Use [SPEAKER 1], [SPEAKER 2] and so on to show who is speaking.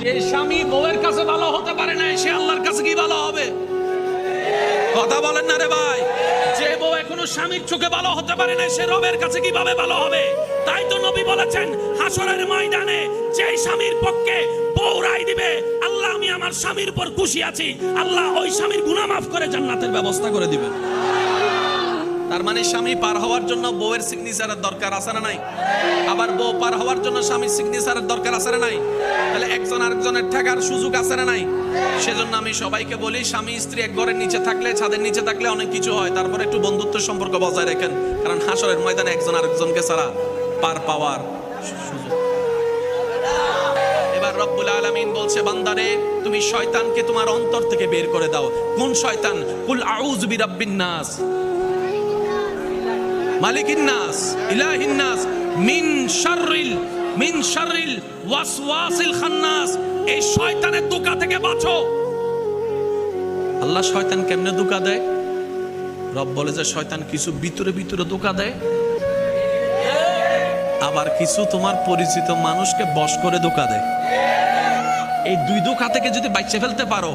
[SPEAKER 1] যে স্বামী বউয়ের কাছে ভালো হতে পারে না সে আল্লাহর কাছে কি ভালো হবে? কথা বলেন না রে ভাই। যে বউ এখনও স্বামীর চোখে ভালো হতে পারে না সে রবের কাছে কীভাবে ভালো হবে? তাই তো নবী বলেছেন, হাসরের ময়দানে যে স্বামীর পক্ষে বউ রায় দিবে, আল্লাহ আমি আমার স্বামীর উপর খুশি আছি। আল্লাহ ওই স্বামীর গুনাহ মাফ করে জান্নাতের ব্যবস্থা করে দিবেন। মানে স্বামী পার হওয়ার জন্য বউয়ের সিগনেচারের দরকার আছে না নাই? আবার বউ পার হওয়ার জন্য স্বামীর সিগনেচারের দরকার আছে না নাই? তাহলে একজন আরেকজনের ঠেকার সুযোগ আছে না নাই? সেজন্য আমি সবাইকে বলি, স্বামী স্ত্রী এক ঘরের নিচে থাকলে, ছাদের নিচে থাকলে অনেক কিছু হয়। তারপরে একটু বন্ধুত্ব সম্পর্ক বজায় রাখেন। কারণ হাসরের ময়দানে একজন আরেকজনকে ছাড়া পার পাওয়ার সুযোগ। এবার রব্বুল আলামিন বলছে, বান্দারে, তুমি শয়তানকে তোমার অন্তর থেকে বের করে দাও। কোন শয়তান? কুল আউজ বিরাব্বিন নাস। মালিকিন নাস ইলাহিন নাস মিন শাররিল মিন শাররিল ওয়াসওয়াসিল খান্নাস। এই শয়তানের ধোঁকা থেকে বাঁচো। আল্লাহ শয়তান কেমনে ধোঁকা দেয়? রব বলে যে, শয়তান কিছু ভিতরে ভিতরে ধোঁকা দেয়। আবার কিছু তোমার পরিচিত মানুষকে বশ করে দোকা দেয়। এই দুই দোকা থেকে যদি বাইচে ফেলতে পারো